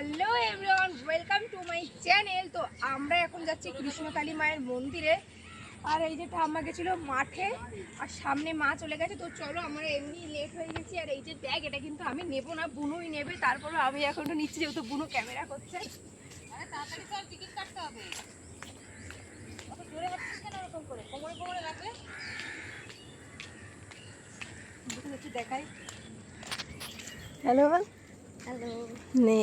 Hello everyone welcome to my channel. তো আমরা এখন যাচ্ছি কৃষ্ণকালী মায়ের মন্দিরে। আর এই যে ঠাম্মা গেছিল মাঠে আর সামনে মা চলে গেছে। তো চলো আমরা এমনি লেট হয়ে গেছি। আর এই যে ব্যাগ এটা কিন্তু আমি নেব না বুনুই নেবে। তারপরে আমি এখন একটু নিচ্ছি যেহেতু বুনু ক্যামেরা করছে। দেখাই। হ্যালো? হ্যালো। নে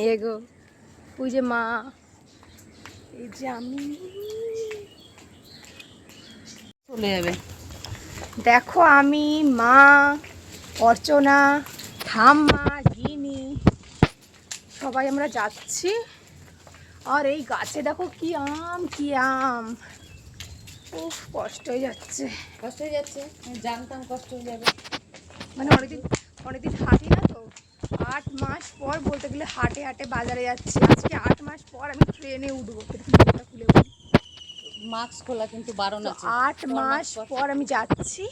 ওই যে মা। এই যে আমি। চলে যাবে। দেখো আমি মা অর্চনা ঠাম্মা গিনি সবাই আমরা যাচ্ছি। আর এই গাছে দেখো কি আম কি আম। উফ কষ্ট হয়ে যাচ্ছে। কষ্ট হয়ে যাচ্ছে। জানতাম কষ্ট হয়ে যাবে। মানে অনেকদিন অনেকদিন হাঁটি না তো? আট মাস পর বলতে গেলে হাটে হাটে বাজারে যাচ্ছি। আজকে আট মাস পর আমি ট্রেনে উঠবো। খুলে। মাস্ক খোলা কিন্তু বারণ তো আছে। আট মাস পর আমি যাচ্ছি।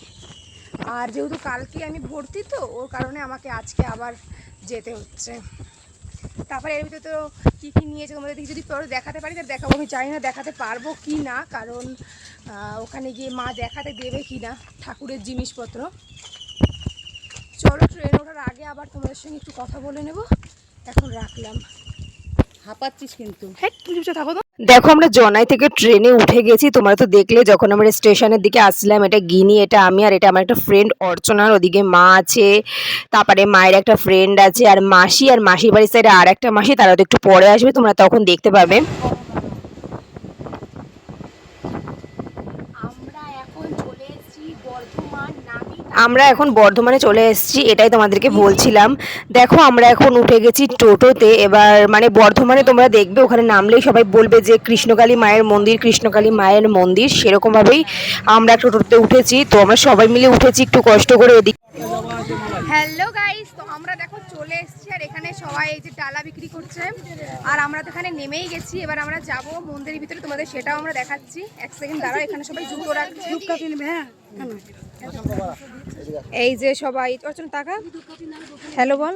আর যেহেতু কালকে আমি ভর্তি তো ওর কারণে আমাকে আজকে আবার যেতে হচ্ছে। তারপরে এর ভিতরে তো কী কী নিয়েছে তোমাদের যদি পরে দেখাতে পারি তো দেখাবো। আমি জানি না দেখাতে পারব কি না কারণ ওখানে গিয়ে মা দেখাতে দেবে কি না ঠাকুরের জিনিসপত্র চলো ট্রেন ওঠার আগে আবার তোমাদের সঙ্গে একটু কথা বলে নেব। এখন রাখলাম। হাঁপাচ্ছিস কিন্তু। হ্যাঁ তুমি থাকো তো। দেখো আমরা জনাই থেকে ট্রেনে উঠে গেছি। তোমরা তো দেখলে যখন আমরা স্টেশনের দিকে আসলাম এটা গিনি এটা আমি আর এটা আমার একটা ফ্রেন্ড অর্চনার। ওদিকে মা আছে তারপরে মায়ের একটা ফ্রেন্ড আছে আর মাসি আর মাসির বাড়ির সাইডে আর একটা মাসি তারা তো একটু পরে আসবে তোমরা তখন দেখতে পাবে আমরা এখন চলে এসেছি বর্ধমান নামি আমরা এখন বর্ধমানে চলে এসেছি এটাই তোমাদেরকে বলছিলাম। দেখো আমরা এখন উঠে গেছি টোটোতে এবার মানে বর্ধমানে তোমরা দেখবে ওখানে নামলেই সবাই বলবে যে কৃষ্ণকালী মায়ের মন্দির কৃষ্ণকালী মায়ের মন্দির সেরকমভাবেই আমরা টোটোতে উঠেছি। তো আমরা সবাই মিলে উঠেছি একটু কষ্ট করে এদিকে হ্যালো গাইস তো আমরা দেখো চলে এসেছি আর এখানে সবাই এই যে ডালা বিক্রি করছে। আর আমরা তো এখানে নেমেই গেছি এবার আমরা যাব মন্দিরের ভিতরে তোমাদের সেটাও আমরা দেখাচ্ছি। এক সেকেন্ড দাঁড়াও এখানে সবাই জুতো রাখছে। এই যে সবাই অর্চনা টাকা। হ্যালো বল।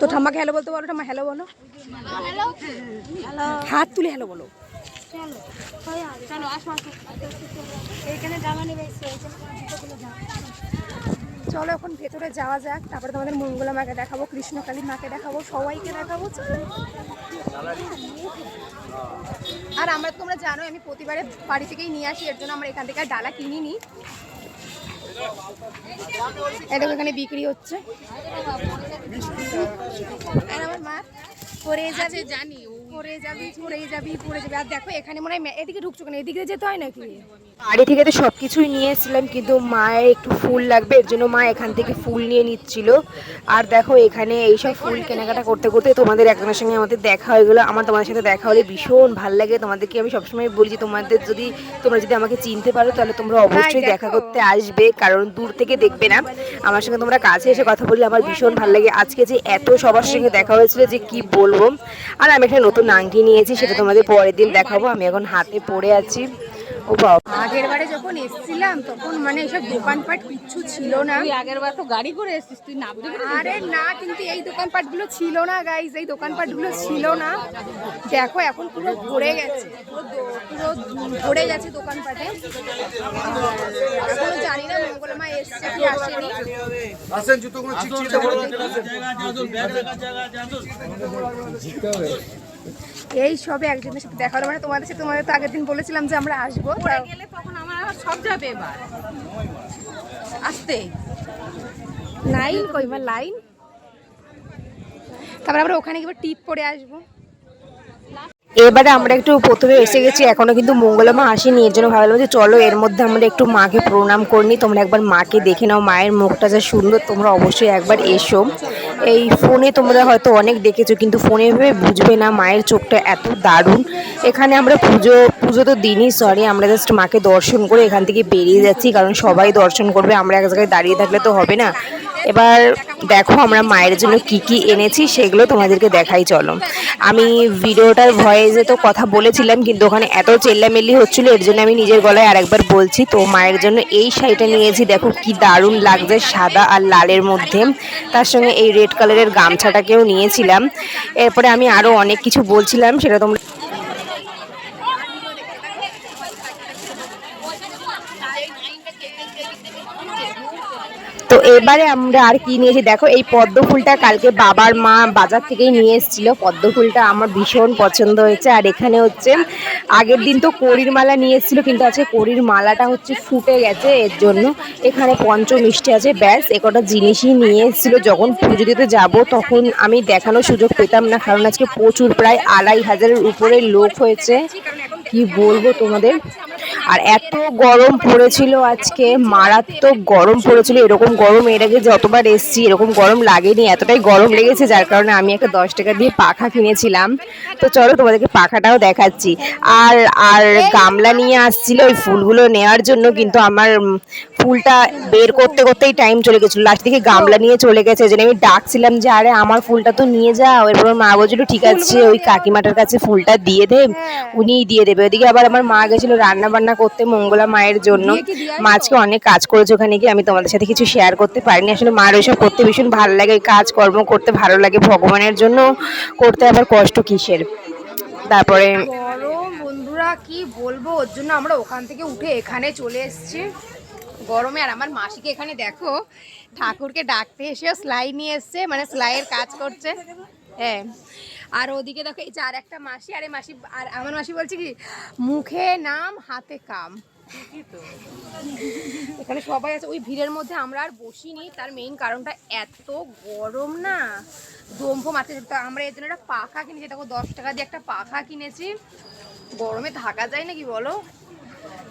তো ঠাম্মাকে হ্যালো বলতে বলো, ঠাম্মা হ্যালো বলো। হাত তুলে হ্যালো বলো। চলো এখন ভেতরে যাওয়া যাক, তারপরে তোমাদের মঙ্গলা মাকে দেখাবো কৃষ্ণকালী মাকে দেখাবো, সবাইকে দেখাবো, চলো। আর আমরা তোমরা জানো আমি প্রতিবারে বাড়ি থেকেই নিয়ে আসি, এর জন্য আমরা এখান থেকে আর ডালা কিনিনি। এটা এখানে বিক্রি হচ্ছে। আর আমার মা পরে যাবে জানি পরে যাবি পরে যাবি পরে যাবি। আর দেখো এখানে মনে হয় এদিকে ঢুকছো কেন? এদিকে যেতে হয় নাকি? বাড়ি থেকে তো সব কিছুই নিয়ে এসেছিলাম কিন্তু মায়ের একটু ফুল লাগবে এর জন্য মা এখান থেকে ফুল নিয়ে নিচ্ছিল। আর দেখো এখানে এইসব ফুল কেনাকাটা করতে করতে তোমাদের একজনের সঙ্গে আমাদের দেখা হয়ে গেলো। আমার তোমাদের সাথে দেখা হলে ভীষণ ভালো লাগে। তোমাদেরকে আমি সবসময় বলি যে তোমাদের যদি তোমরা যদি আমাকে চিনতে পারো তাহলে তোমরা অবশ্যই দেখা করতে আসবে কারণ দূর থেকে দেখবে না। আমার সঙ্গে তোমরা কাছে এসে কথা বললে আমার ভীষণ ভালো লাগে। আজকে যে এত সবার সঙ্গে দেখা হয়েছিল যে কি বলব? আর আমি একটা নতুন আংটি নিয়েছি সেটা তোমাদের পরের দিন দেখাবো। আমি এখন হাতে পরে আছি। আগের বারে যখন এসেছিলাম তখন মানে এসব দোকানপাট কিচ্ছু ছিল না তুই আগের বার তো গাড়ি করে এসেছিস তুই নাবলি আরে না কিন্তু এই দোকানপাটগুলো ছিল না গাইজ এই দোকানপাটগুলো ছিল না দেখো এখন পুরো ভরে গেছে পুরো ভরে গেছে দোকানপাটে এখনও জানি না মঙ্গলমা এসছে কি আসেনি আসেন জুতোগুলো চিকচিকিতে বড় এই সবে একজনের সাথে দেখা হলো। মানে তোমাদের সাথে তোমাদের তো আগের দিন বলেছিলাম যে আমরা আসব। গেলে তখন আমার সব যাবে এবার। আসতে। লাইন কইমা লাইন? তারপর আমরা ওখানে গিয়ে টিপ পরে আসব। এবারে আমরা একটু প্রথমে এসে গেছি, এখনও কিন্তু মঙ্গলমা আসেনি, এর জন্য ভাবলাম যে চলো এর মধ্যে আমরা একটু মাকে প্রণাম করিনি তোমরা একবার মাকে দেখে নাও, মায়ের মুখটা যা সুন্দর, তোমরা অবশ্যই একবার এসো। এই ফোনে তোমরা হয়তো অনেক দেখেছ, কিন্তু ফোনে ভেবে বুঝবে না, মায়ের চোখটা এত দারুণ। এখানে আমরা পুজো পুজো তো দিনই সরি আমরা জাস্ট মাকে দর্শন করে এখান থেকে বেরিয়ে যাচ্ছি, কারণ সবাই দর্শন করবে, আমরা এক জায়গায় দাঁড়িয়ে থাকলে তো হবে না। এবার দেখো আমরা মায়ের জন্য কি কি এনেছি সেগুলো তোমাদেরকে দেখাই চলো আমি ভিডিওটার ভয়েসে তো কথা বলেছিলাম কিন্তু ওখানে এত চেল্লামেল্লি হচ্ছিল এর জন্য আমি নিজের গলায় আরেকবার বলছি তো মায়ের জন্য এই শাড়িটা নিয়েছি দেখো কি দারুণ লাগছে সাদা আর লালের মধ্যে তার সঙ্গে এই রেড কালারের গামছাটাকেও নিয়েছিলাম এরপরে আমি আরও অনেক কিছু বলছিলাম সেটা তোমরা তো এবারে আমরা আর কি নিয়েছি দেখো, এই পদ্ম ফুলটা কালকে বাবার মা বাজার থেকেই নিয়ে এসেছিল। পদ্ম ফুলটা আমার ভীষণ পছন্দ হয়েছে। আর এখানে হচ্ছে, আগের দিন তো কড়ির মালা নিয়ে এসেছিল, কিন্তু আজকে কড়ির মালাটা হচ্ছে ফুটে গেছে। এর জন্য এখানে পঞ্চমিষ্টি আছে। ব্যাস, এ কটা জিনিসই নিয়ে এসেছিল। যখন পুজো দিতে যাব, তখন আমি দেখানোর সুযোগ পেতাম না, কারণ আজকে প্রচুর, প্রায় আড়াই হাজারের উপরে লোক হয়েছে। কি বলব তোমাদের? আর এত গরম পড়েছিল আজকে, মারাত্মক গরম পড়েছিল, এরকম গরম এর আগে যতবার এসছি, এরকম গরম লাগেনি, এতটাই গরম লেগেছে, যার কারণে আমি একটা দশ টাকা দিয়ে পাখা কিনেছিলাম। তো চলো তোমাদেরকে পাখাটাও দেখাচ্ছি। আর আর গামলা নিয়ে আসছিল ওই ফুলগুলো নেওয়ার জন্য, কিন্তু আমার ফুলটা বের করতে করতেই টাইম চলে গেছিল। লাস্ট দিকে গামলা নিয়ে চলে গেছে জন্য আমি ডাকছিলাম যে আরে আমার ফুলটা তো নিয়ে যাও। এরপর মা বলছিল ঠিক আছে ওই কাকিমাটার কাছে ফুলটা দিয়ে দে উনিই দিয়ে দেবে। ওদিকে আবার আমার মা গেছিল রান্না বান্না করতে মঙ্গলা মায়ের জন্য। মা আজকে অনেক কাজ করেছে ওখানে গিয়ে আমি তোমাদের সাথে কিছু শেয়ার করতে পারিনি। আসলে মার ওইসব করতে ভীষণ ভালো লাগে ওই কাজকর্ম করতে ভালো লাগে। ভগবানের জন্য করতে আবার কষ্ট কিসের? তারপরে বন্ধুরা কি বলব? ওর জন্য আমরা ওখান থেকে উঠে এখানে চলে এসেছি। গরমে। আর আমার মাসিকে এখানে দেখো ঠাকুরকে ডাকতে এসেও সেলাই নিয়ে এসছে মানে সেলাইয়ের কাজ করছে। হ্যাঁ। আর ওদিকে দেখো এই যে আর একটা মাসি আরে মাসি আর আমার মাসি বলছে কি মুখে নাম হাতে কাম। এখানে সবাই আছে। ওই ভিড়ের মধ্যে আমরা আর বসিনি। তার মেইন কারণটা এত গরম না। দম্ভ মারতে তো আমরা এর জন্য একটা পাখা কিনেছি। দেখো দশ টাকা দিয়ে একটা পাখা কিনেছি। গরমে থাকা যায় নাকি বলো?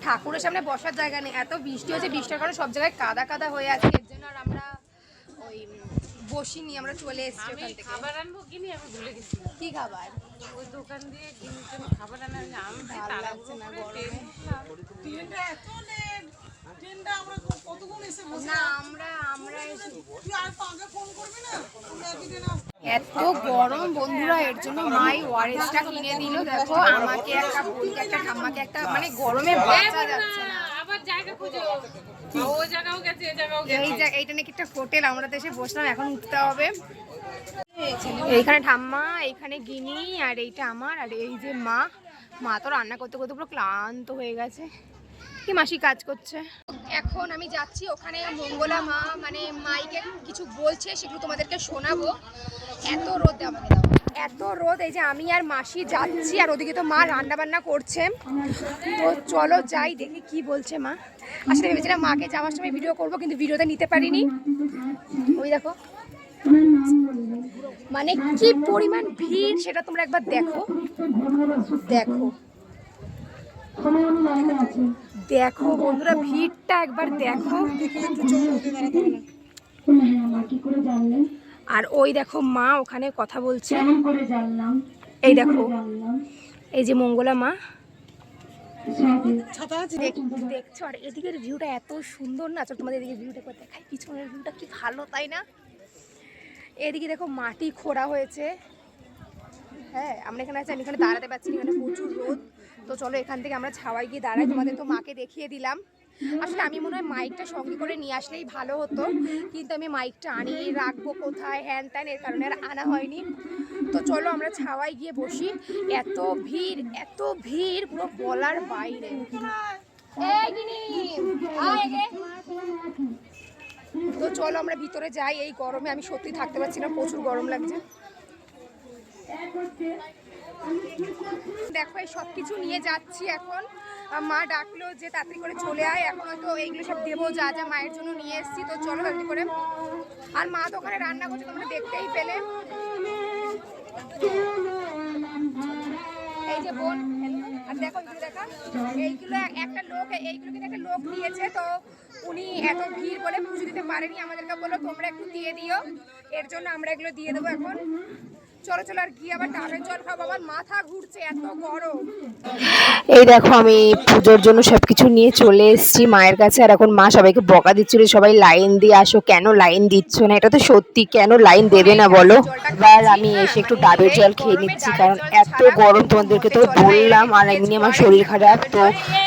ঠাকুরের সামনে বসার জায়গা নেই। এত বৃষ্টি হচ্ছে বৃষ্টির কারণে সব জায়গায় কাদা কাদা হয়ে আছে। এর জন্য আর আমরা ওই বসিনি আমরা চলে এসেছি ওখান থেকে। খাবার আনব কিনি আমি ভুলে গেছি। কি খাবার? ওই দোকান দিয়ে কিনতে খাবার আনার নাম ভালো লাগছে না গরমে। তিনটা এত এসে- এত গরম বন্ধুরা এর জন্য মাই ওয়ারেসটা কিনে দিল। দেখো আমাকে একটা বোনকে একটা ঠাম্মাকে একটা মানে গরমে বাঁচা যাচ্ছে না আবার জায়গা খুঁজো ও জায়গাও গেছে এ জায়গাও গেছে। এই যে এইটা নাকি একটা হোটেল আমরা তো এসে বসলাম এখন উঠতে হবে। এইখানে ঠাম্মা এইখানে গিনি আর এইটা আমার আর এই যে মা। মা তো রান্না করতে করতে পুরো ক্লান্ত হয়ে গেছে। কি মাসি কাজ করছে? এখন আমি যাচ্ছি ওখানে মঙ্গলা মা মানে মাইকে কিছু বলছে সেগুলো তোমাদেরকে শোনাবো। এত রোদ আমাকে এত রোদ এই যে আমি আর মাসি যাচ্ছি আর ওদিকে তো মা রান্না বান্না করছে। তো চলো যাই দেখি কি বলছে মা। আসলে ভেবেছিলাম মাকে যাওয়ার সময় ভিডিও করব কিন্তু ভিডিওতে নিতে পারিনি। ওই দেখো। মানে কি পরিমাণ ভিড় সেটা তোমরা একবার দেখো। দেখো। দেখো বন্ধুরা, ভিড়টা একবার দেখো। আর ওই দেখো মা ওখানে কথা বলছে। এই দেখো, এই যে মঙ্গলা মা। দেখ- দেখছ, আর এদিকের ভিউটা এত সুন্দর না? চল তোমাদের এদিকে ভিউটা করে দেখাই। পিছনের ভিউটা কি ভালো, তাই না? এদিকে দেখো মাটি খোঁড়া হয়েছে। হ্যাঁ আমরা এখানে আছি, আমি এখানে দাঁড়াতে পারছি এখানে প্রচুর রোদ। তো চলো এখান থেকে আমরা ছাওয়াই গিয়ে দাঁড়াই তোমাদের তো মাকে দেখিয়ে দিলাম। আসলে আমি মনে হয় মাইকটা সঙ্গে করে নিয়ে আসলেই ভালো হতো কিন্তু আমি মাইকটা আনি রাখব কোথায় হ্যান ত্যান এর কারণে আর আনা হয়নি। তো চলো আমরা ছাওয়াই গিয়ে বসি। এত ভিড় এত ভিড় পুরো বলার বাইরে। তো চলো আমরা ভিতরে যাই এই গরমে আমি সত্যি থাকতে পারছি না প্রচুর গরম লাগছে। দেখো, এই সব কিছু নিয়ে যাচ্ছি এখন। মা ডাকলো যে তাড়াতাড়ি করে চলে আয়, এখন হয়তো এইগুলো সব দেবো, যা যা মায়ের জন্য নিয়ে এসেছি। তো চলো তাড়াতাড়ি করে। আর মা তো ওখানে রান্না করছে, তোমরা দেখতেই পেলে। এই যে বোন, আর দেখো দেখা, এইগুলো একটা লোক এইগুলো কিন্তু একটা লোক দিয়েছে, তো উনি এত ভিড় বলে পুজো দিতে পারেনি। আমাদেরকে বলল, তোমরা একটু দিয়ে দিও। এর জন্য আমরা এগুলো দিয়ে দেবো এখন। চলো চলো, আর গিয়ে আবার ডাবের জল খাব। মাথা ঘুরছে, এত গরম। এই দেখো, আমি পুজোর জন্য সবকিছু নিয়ে চলে এসেছি মায়ের কাছে, আর এখন মা সবাইকে বকা দিচ্ছিল, সবাই লাইন দিয়ে আসো, কেন লাইন দিচ্ছ না? এটা তো সত্যি, কেন লাইন দেবে না বলো? এবার আমি এসে একটু ডাবের জল খেয়ে নিচ্ছি, কারণ এত গরম, তোমাদেরকে তো বললাম, আর এমনি আমার শরীর খারাপ, তো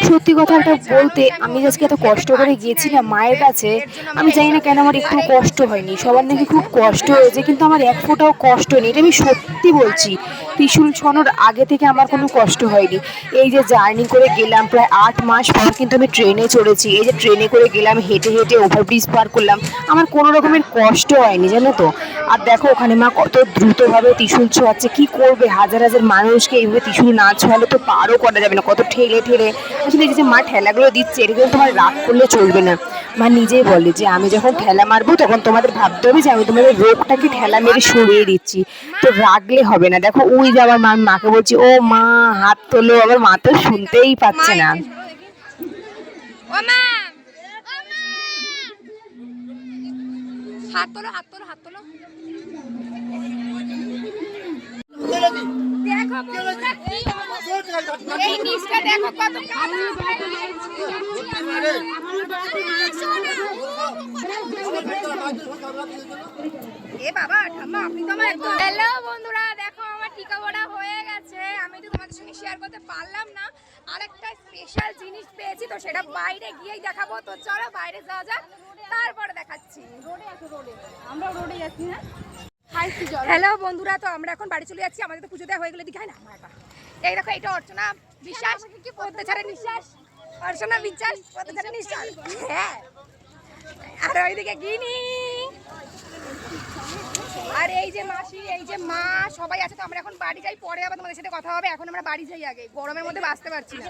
সত্যি কথা একটা বলতে আমি আজকে এত কষ্ট করে গিয়েছিলাম মায়ের কাছে, আমি জানি না কেন আমার একটু কষ্ট হয়নি। সবার নাকি খুব কষ্ট হয়েছে, কিন্তু আমার এক ফোঁটাও কষ্ট নেই, এটা আমি সত্যি বলছি, ত্রিশুল ছনোর আগে থেকে আমার কোনো কষ্ট হয়নি। এই যে জার্নি করে গেলাম প্রায় আট মাস পর কিন্তু আমি ট্রেনে চড়েছি। এই যে ট্রেনে করে গেলাম, হেঁটে হেঁটে ওভারব্রিজ পার করলাম, আমার কোনো রকমের কষ্ট হয়নি, জানো তো? আর দেখো ওখানে মা কত দ্রুতভাবে ত্রিশুল ছোঁয়াচ্ছে, কি করবে? হাজার হাজার মানুষকে এইভাবে ত্রিশুল না ছোঁয়ালে তো পারও করা যাবে না, কত ঠেলে ঠেলে। আসলে এই যে মা ঠেলাগুলো দিচ্ছে এটা কিন্তু তোমার রাগ করলে চলবে না। মা নিজেই বলে যে, আমি যখন ঠেলা মারবো, তখন তোমাদের ভাবতে হবে যে, আমি তোমাদের রোগটাকে ঠেলা মেরে সরিয়ে দিচ্ছি। তো রাগলে হবে না। দেখো ওই যে আমার মা মাকে বলছি ও মা হাত তোলো। আমার মা তো শুনতেই পাচ্ছে না। হাত তোলো হাত তোলো হাত তোলো। দেখো কত এ বাবা ঠাম্মা আপনি তো আমার হ্যালো বন্ধুরা দেখো আমার টিকা হয়ে গেছে। আমি তো তোমাদের সঙ্গে শেয়ার করতে পারলাম না। আরেকটা স্পেশাল জিনিস পেয়েছি তো সেটা বাইরে গিয়েই দেখাবো। তো চলো বাইরে যাওয়া যাক তারপরে দেখাচ্ছি। রোডে আছে রোডে। আমরা রোডে যাচ্ছি হ্যাঁ? হ্যালো বন্ধুরা তো আমরা এখন বাড়ি চলে যাচ্ছি। আমাদের তো পুজো দেওয়া হয়ে গেলে দেখায় না এই দেখো এটা অর্চনা বিশ্বাস অত্যাচারের নিঃশ্বাস। অর্চনা বিশ্বাস নিঃশ্বাস। হ্যাঁ। আর ওইদিকে গিনি। আর এই যে মাসি, এই যে মা, সবাই আছে তো, আমরা এখন বাড়ি যাই, পরে আবার তোমাদের সাথে কথা হবে, এখন আমরা বাড়ি যাই আগে, গরমের মধ্যে বাঁচতে পারছি না।